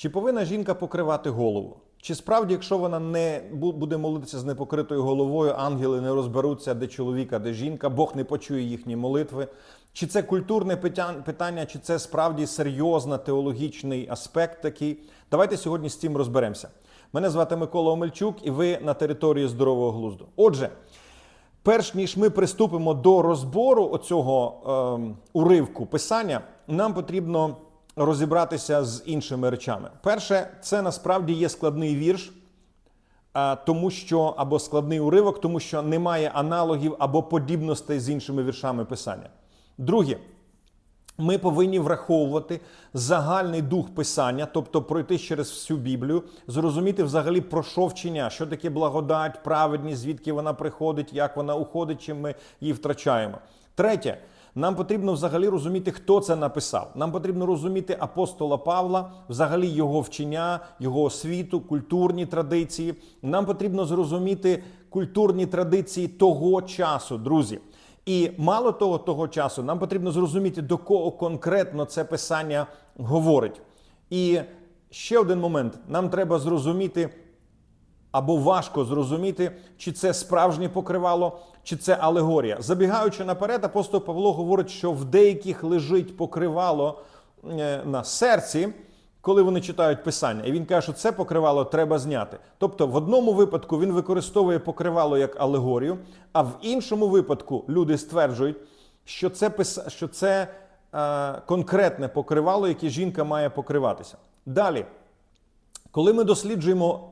Чи повинна жінка покривати голову? Чи справді, якщо вона не буде молитися з непокритою головою, ангели не розберуться, де чоловік, а де жінка, Бог не почує їхні молитви? Чи це культурне питання, чи це справді серйозний теологічний аспект такий? Давайте сьогодні з цим розберемося. Мене звати Микола Омельчук, і ви на території здорового глузду. Отже, перш ніж ми приступимо до розбору оцього ем, уривку писання, нам потрібно розібратися з іншими речами. Перше, це насправді є складний вірш, тому що або складний уривок, тому що немає аналогів або подібностей з іншими віршами писання. Друге, ми повинні враховувати загальний дух писання, тобто пройти через всю Біблію, зрозуміти взагалі про що вчення, що таке благодать, праведність, звідки вона приходить, як вона уходить, чим ми її втрачаємо. Третє. Нам потрібно взагалі розуміти, хто це написав. Нам потрібно розуміти апостола Павла, взагалі його вчення, його освіту, культурні традиції. Нам потрібно зрозуміти культурні традиції того часу, друзі. І мало того, того часу нам потрібно зрозуміти, до кого конкретно це писання говорить. І ще один момент: нам треба зрозуміти, або важко зрозуміти, чи це справжнє покривало, чи це алегорія. Забігаючи наперед, апостол Павло говорить, що в деяких лежить покривало е, на серці, коли вони читають писання. І він каже, що це покривало треба зняти. Тобто, в одному випадку він використовує покривало як алегорію, а в іншому випадку люди стверджують, що це пис- що це е, конкретне покривало, яке жінка має покриватися. Далі. Коли ми досліджуємо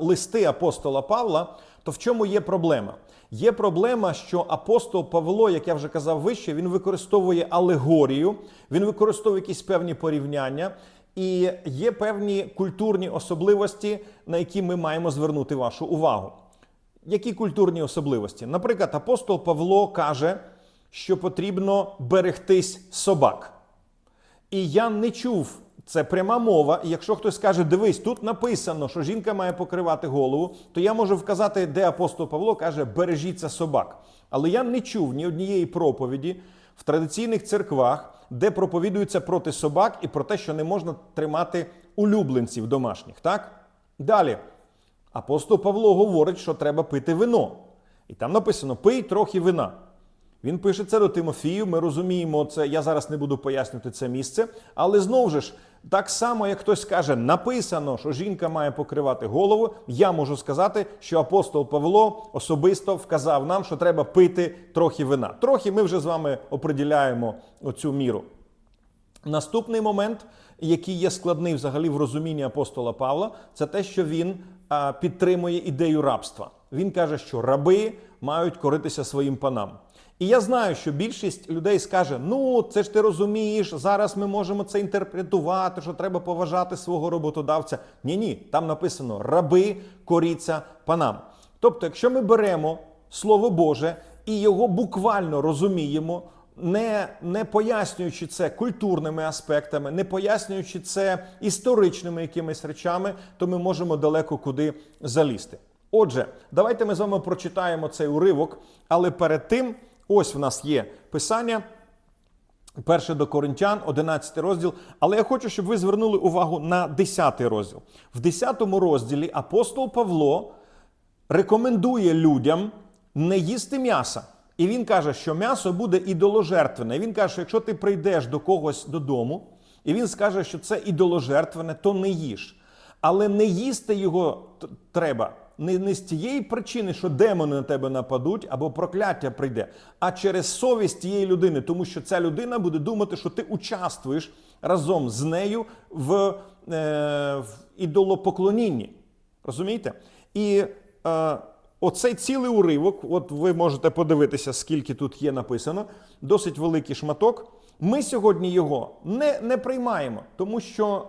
листи апостола Павла, то в чому є проблема? Є проблема, що апостол Павло, як я вже казав вище, він використовує алегорію, він використовує якісь певні порівняння, і є певні культурні особливості, на які ми маємо звернути вашу увагу. Які культурні особливості? Наприклад, апостол Павло каже, що потрібно берегтись собак. І я не чув, це пряма мова. І якщо хтось скаже, дивись, тут написано, що жінка має покривати голову, то я можу вказати, де апостол Павло каже, бережіться собак. Але я не чув ні однієї проповіді в традиційних церквах, де проповідується проти собак і про те, що не можна тримати улюбленців домашніх. Так? Далі. Апостол Павло говорить, що треба пити вино. І там написано: пий трохи вина. Він пише це до Тимофію. Ми розуміємо це. Я зараз не буду пояснювати це місце. Але знову ж, так само, як хтось каже, написано, що жінка має покривати голову. Я можу сказати, що апостол Павло особисто вказав нам, що треба пити трохи вина. Трохи ми вже з вами оприділяємо оцю міру. Наступний момент, який є складний взагалі в розумінні апостола Павла, це те, що він підтримує ідею рабства. Він каже, що раби мають коритися своїм панам. І я знаю, що більшість людей скаже: ну це ж ти розумієш, зараз ми можемо це інтерпретувати, що треба поважати свого роботодавця. Ні, ні, там написано раби коріться панам. Тобто, якщо ми беремо Слово Боже і його буквально розуміємо, не, не пояснюючи це культурними аспектами, не пояснюючи це історичними якимись речами, то ми можемо далеко куди залізти. Отже, давайте ми з вами прочитаємо цей уривок, але перед тим, ось в нас є писання. Перше до Коринтян, 11 розділ. Але я хочу, щоб ви звернули увагу на 10 розділ. В 10 розділі апостол Павло рекомендує людям не їсти м'яса. І він каже, що м'ясо буде ідоложертвене. Він каже, що якщо ти прийдеш до когось додому, і він скаже, що це ідоложертвене, то не їж. Але не їсти його треба не, не з тієї причини, що демони на тебе нападуть або прокляття прийде, а через совість тієї людини, тому що ця людина буде думати, що ти участвуєш разом з нею в, е, в ідолопоклонінні. Розумієте? І е, оцей цілий уривок, от ви можете подивитися, скільки тут є написано, досить великий шматок. Ми сьогодні його не, не приймаємо, тому що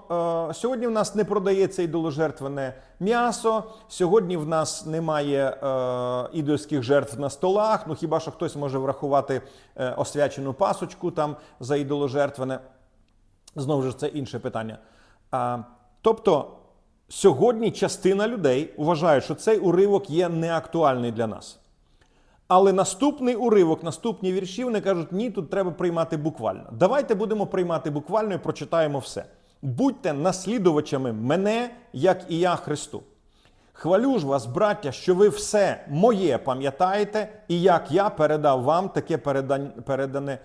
е, сьогодні в нас не продається ідоложертвене м'ясо, сьогодні в нас немає е, ідольських жертв на столах. Ну хіба що хтось може врахувати е, освячену пасочку там за ідоложертвене. Знову ж це інше питання. А, тобто, сьогодні частина людей вважає, що цей уривок є неактуальний для нас. Але наступний уривок, наступні вірші, вони кажуть, ні, тут треба приймати буквально. Давайте будемо приймати буквально і прочитаємо все. Будьте наслідувачами мене, як і я Христу. Хвалю ж вас, браття, що ви все моє пам'ятаєте, і як я передав вам таке передане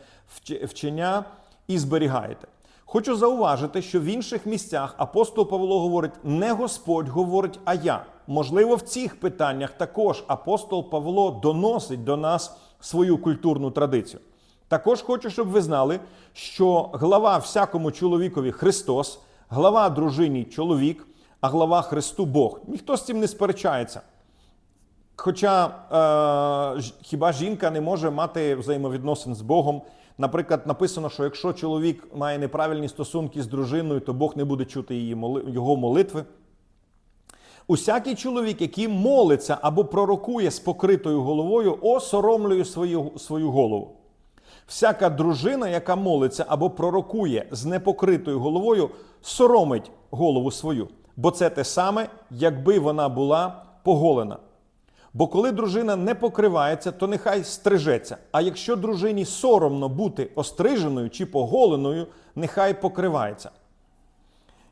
вчення і зберігаєте. Хочу зауважити, що в інших місцях апостол Павло говорить не Господь говорить, а я. Можливо, в цих питаннях також апостол Павло доносить до нас свою культурну традицію. Також хочу, щоб ви знали, що глава всякому чоловікові Христос, глава дружині чоловік, а глава Христу Бог. Ніхто з цим не сперечається. Хоча е, хіба жінка не може мати взаємовідносин з Богом? Наприклад, написано, що якщо чоловік має неправильні стосунки з дружиною, то Бог не буде чути її його молитви. Усякий чоловік, який молиться або пророкує з покритою головою, осоромлює свою, свою голову. Всяка дружина, яка молиться або пророкує з непокритою головою, соромить голову свою, бо це те саме, якби вона була поголена. Бо коли дружина не покривається, то нехай стрижеться. А якщо дружині соромно бути остриженою чи поголеною, нехай покривається.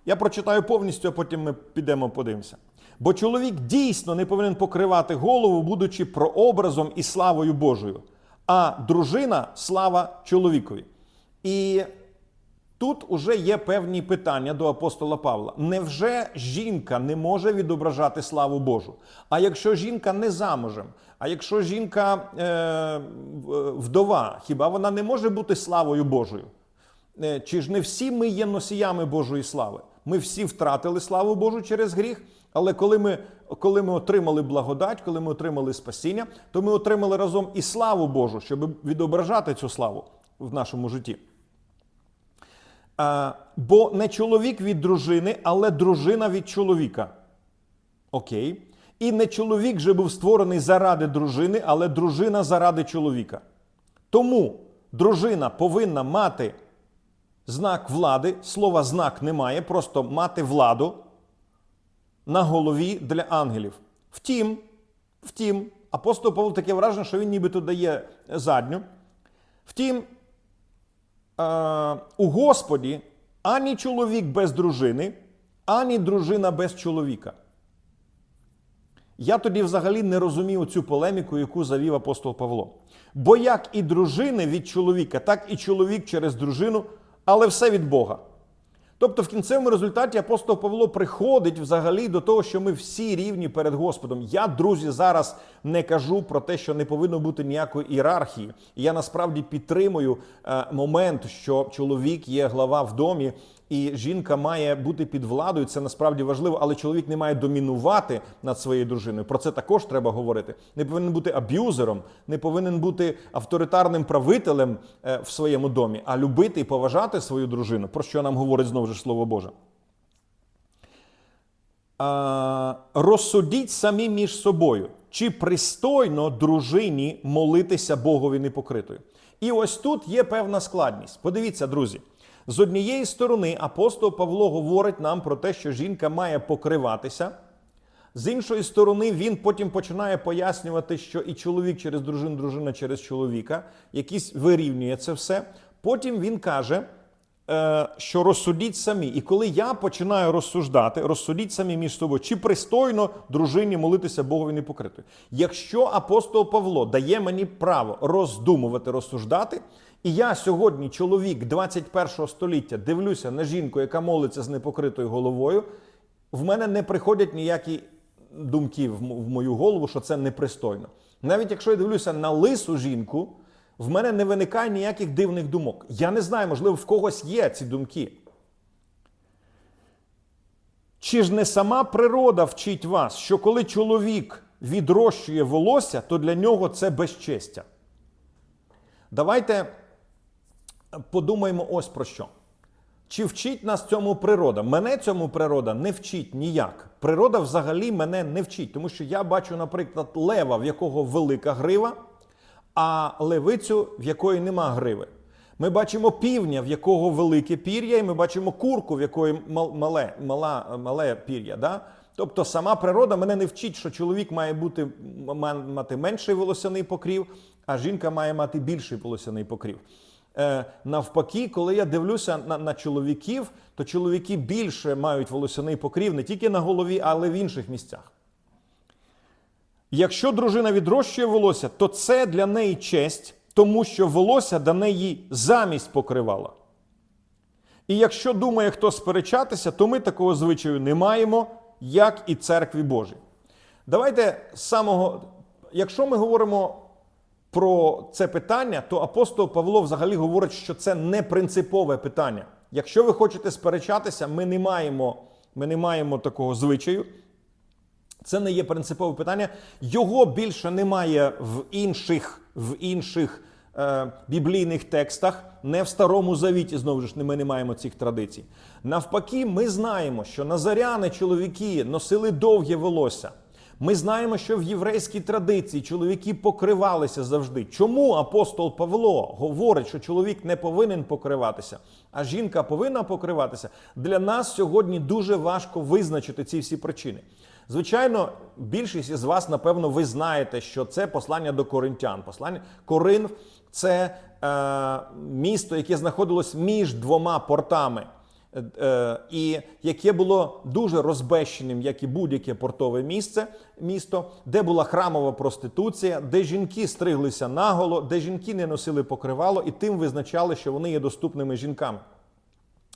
Я прочитаю повністю, а потім ми підемо подивимося. Бо чоловік дійсно не повинен покривати голову, будучи прообразом і славою Божою, а дружина слава чоловікові. І тут уже є певні питання до апостола Павла. Невже жінка не може відображати славу Божу? А якщо жінка не замужем, а якщо жінка е, вдова, хіба вона не може бути славою Божою? Е, Чи ж не всі ми є носіями Божої слави? Ми всі втратили славу Божу через гріх, але коли ми, коли ми отримали благодать, коли ми отримали спасіння, то ми отримали разом і славу Божу, щоб відображати цю славу в нашому житті. Бо не чоловік від дружини, але дружина від чоловіка. Окей. І не чоловік же був створений заради дружини, але дружина заради чоловіка. Тому дружина повинна мати знак влади. Слова знак немає, просто мати владу на голові для ангелів. Втім, втім, апостол Павло таке враження, що він нібито дає задню. Втім, е, у Господі ані чоловік без дружини, ані дружина без чоловіка. Я тоді взагалі не розумію цю полеміку, яку завів апостол Павло. Бо як і дружини від чоловіка, так і чоловік через дружину, але все від Бога. Тобто, в кінцевому результаті апостол Павло приходить взагалі до того, що ми всі рівні перед Господом. Я, друзі, зараз не кажу про те, що не повинно бути ніякої ієрархії. Я насправді підтримую е, момент, що чоловік є глава в домі, і жінка має бути під владою. Це насправді важливо, але чоловік не має домінувати над своєю дружиною. Про це також треба говорити. Не повинен бути аб'юзером, не повинен бути авторитарним правителем е, в своєму домі, а любити і поважати свою дружину, про що нам говорить знову ж Слово Боже. Розсудіть самі між собою, чи пристойно дружині молитися Богові непокритою. І ось тут є певна складність. Подивіться, друзі. З однієї сторони, апостол Павло говорить нам про те, що жінка має покриватися. З іншої сторони, він потім починає пояснювати, що і чоловік через дружину, дружина через чоловіка, якийсь вирівнює це все. Потім він каже, е, що розсудіть самі. І коли я починаю розсуждати, розсудіть самі між собою, чи пристойно дружині молитися Богові непокритою. Якщо апостол Павло дає мені право роздумувати, розсуждати, і я сьогодні, чоловік 21 століття, дивлюся на жінку, яка молиться з непокритою головою, в мене не приходять ніякі думки в мою голову, що це непристойно. Навіть якщо я дивлюся на лису жінку, в мене не виникає ніяких дивних думок. Я не знаю, можливо, в когось є ці думки. Чи ж не сама природа вчить вас, що коли чоловік відрощує волосся, то для нього це безчестя? Давайте подумаємо ось про що. Чи вчить нас цьому природа? Мене цьому природа не вчить ніяк. Природа взагалі мене не вчить, тому що я бачу, наприклад, лева, в якого велика грива, а левицю, в якої нема гриви. Ми бачимо півня, в якого велике пір'я, і ми бачимо курку, в якої мале, мала, мале пір'я. Да? Тобто сама природа мене не вчить, що чоловік має бути, мати менший волосяний покрів, а жінка має мати більший волосяний покрів. Е, навпаки, коли я дивлюся на, на чоловіків, то чоловіки більше мають волосяний покрів не тільки на голові, але й в інших місцях. Якщо дружина відрощує волосся, то це для неї честь, тому що волосся дане їй замість покривала. І якщо думає хто сперечатися, то ми такого звичаю не маємо, як і церкві Божій. Давайте з самого, якщо ми говоримо про це питання, то апостол Павло взагалі говорить, що це не принципове питання. Якщо ви хочете сперечатися, ми не маємо, ми не маємо такого звичаю. Це не є принципове питання. Його більше немає в інших, в інших е, біблійних текстах, не в Старому Завіті, знову ж ми не маємо цих традицій. Навпаки, ми знаємо, що назаряни чоловіки носили довге волосся. Ми знаємо, що в єврейській традиції чоловіки покривалися завжди. Чому апостол Павло говорить, що чоловік не повинен покриватися, а жінка повинна покриватися? Для нас сьогодні дуже важко визначити ці всі причини. Звичайно, більшість із вас, напевно, ви знаєте, що це послання до коринтян. Послання Коринф це е, місто, яке знаходилось між двома портами. Е, і яке було дуже розбещеним, як і будь-яке портове місце, місто, де була храмова проституція, де жінки стриглися наголо, де жінки не носили покривало і тим визначали, що вони є доступними жінкам.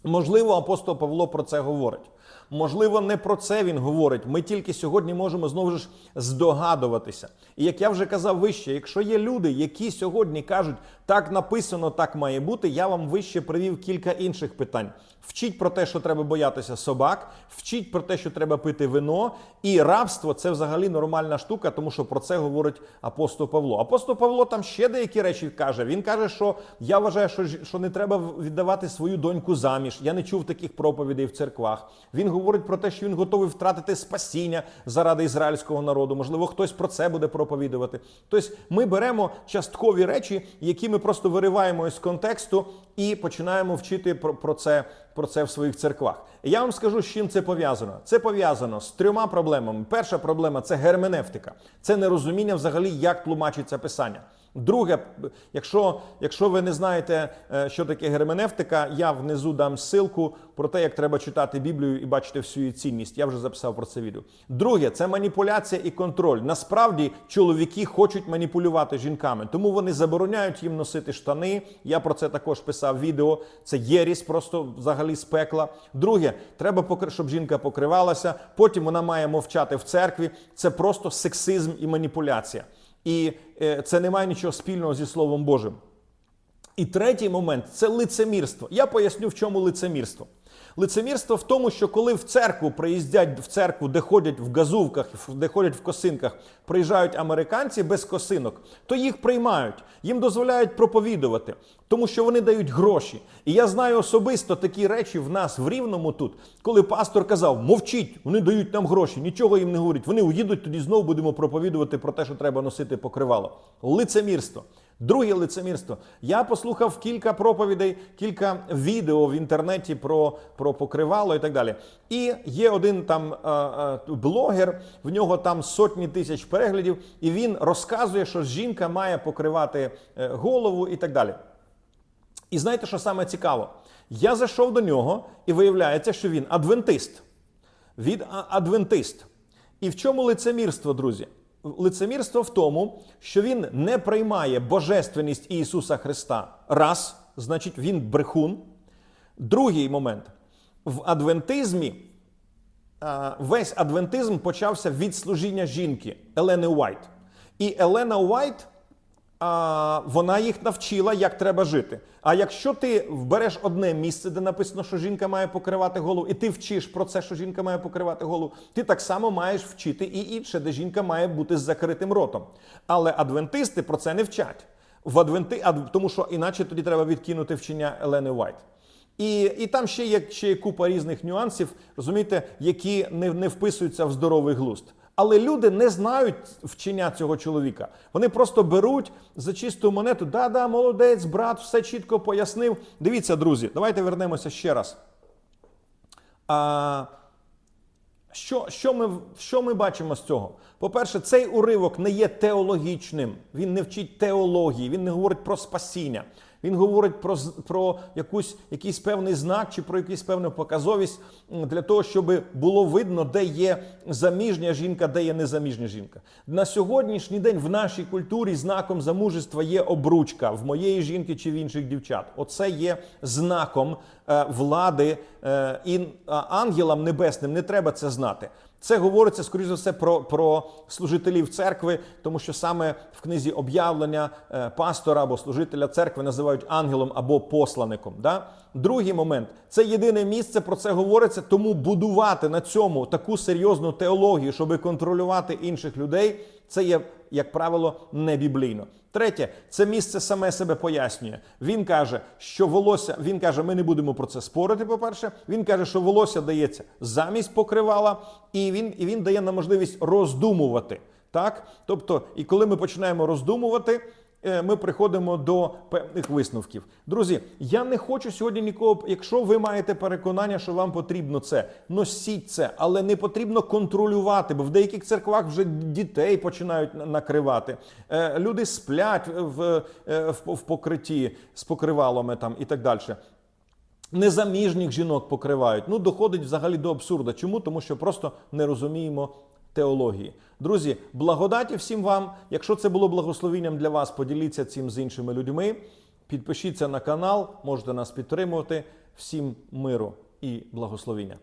Можливо, апостол Павло про це говорить. Можливо, не про це він говорить. Ми тільки сьогодні можемо знову ж здогадуватися. І як я вже казав вище, якщо є люди, які сьогодні кажуть, так написано, так має бути, я вам вище привів кілька інших питань. Вчіть про те, що треба боятися собак, вчіть про те, що треба пити вино, і рабство це взагалі нормальна штука, тому що про це говорить апостол Павло. Апостол Павло там ще деякі речі каже. Він каже, що я вважаю, що, що не треба віддавати свою доньку заміж. Я не чув таких проповідей в церквах. Він говорить про те, що він готовий втратити спасіння заради ізраїльського народу. Можливо, хтось про це буде проповідувати. Тобто ми беремо часткові речі, які ми просто вириваємо із контексту і починаємо вчити про, про це. Про це в своїх церквах. Я вам скажу, з чим це пов'язано. Це пов'язано з трьома проблемами. Перша проблема це герменевтика, це нерозуміння взагалі, як тлумачиться писання. Друге, якщо, якщо ви не знаєте, е, що таке герменевтика, я внизу дам ссылку про те, як треба читати Біблію і бачити всю її цінність. Я вже записав про це відео. Друге, це маніпуляція і контроль. Насправді чоловіки хочуть маніпулювати жінками, тому вони забороняють їм носити штани. Я про це також писав відео. Це єрість, просто взагалі з пекла. Друге, треба покри- щоб жінка покривалася. Потім вона має мовчати в церкві. Це просто сексизм і маніпуляція. І е, це не має нічого спільного зі Словом Божим. І третій момент це лицемірство. Я поясню, в чому лицемірство. Лицемірство в тому, що коли в церкву приїздять в церкву, де ходять в газувках, де ходять в косинках, приїжджають американці без косинок, то їх приймають, їм дозволяють проповідувати, тому що вони дають гроші. І я знаю особисто такі речі в нас в Рівному тут, коли пастор казав: мовчіть, вони дають нам гроші, нічого їм не говорять. Вони уїдуть, тоді знову будемо проповідувати про те, що треба носити покривало. Лицемірство. Друге лицемірство. Я послухав кілька проповідей, кілька відео в інтернеті про, про покривало і так далі. І є один там е, е, блогер, в нього там сотні тисяч переглядів, і він розказує, що жінка має покривати е, голову і так далі. І знаєте, що саме цікаво? Я зайшов до нього, і виявляється, що він адвентист. Він адвентист. І в чому лицемірство, друзі? Лицемірство в тому, що він не приймає божественність Ісуса Христа. Раз, значить, він брехун. Другий момент. В адвентизмі весь адвентизм почався від служіння жінки Елени Уайт. І Елена Уайт а, вона їх навчила, як треба жити. А якщо ти вбереш одне місце, де написано, що жінка має покривати голову, і ти вчиш про це, що жінка має покривати голову, ти так само маєш вчити і інше, де жінка має бути з закритим ротом. Але адвентисти про це не вчать. В адвенти... ад- Тому що іначе тоді треба відкинути вчення Елени Уайт. І, і там ще є, ще є купа різних нюансів, розумієте, які не, не вписуються в здоровий глузд. Але люди не знають вчення цього чоловіка. Вони просто беруть за чисту монету. Да-да, молодець, брат, все чітко пояснив. Дивіться, друзі, давайте вернемося ще раз. А, що, що, ми, що ми бачимо з цього? По-перше, цей уривок не є теологічним, він не вчить теології, він не говорить про спасіння. Він говорить про, про якусь, якийсь певний знак чи про якусь певну показовість для того, щоб було видно, де є заміжня жінка, де є незаміжня жінка. На сьогоднішній день в нашій культурі знаком замужества є обручка в моєї жінки чи в інших дівчат. Оце є знаком е, влади е, і ангелам небесним не треба це знати. Це говориться, скоріш за все, про, про служителів церкви, тому що саме в книзі об'явлення е, пастора або служителя церкви називають ангелом або посланником. Да? Другий момент це єдине місце, про це говориться, тому будувати на цьому таку серйозну теологію, щоб контролювати інших людей, це є, як правило, не біблійно. Третє, це місце саме себе пояснює. Він каже, що волосся, він каже, ми не будемо про це спорити. По-перше, він каже, що волосся дається замість покривала, і він, і він дає нам можливість роздумувати. Так, тобто, і коли ми починаємо роздумувати, ми приходимо до певних висновків. Друзі, я не хочу сьогодні нікого. Якщо ви маєте переконання, що вам потрібно це, носіть це, але не потрібно контролювати, бо в деяких церквах вже дітей починають накривати. Е, Люди сплять в, е, в, в покритті з покривалами там і так далі. Незаміжніх жінок покривають. Ну, доходить взагалі до абсурду. Чому? Тому що просто не розуміємо теології. Друзі, благодаті всім вам. Якщо це було благословенням для вас, поділіться цим з іншими людьми. Підпишіться на канал, можете нас підтримувати. Всім миру і благословіння.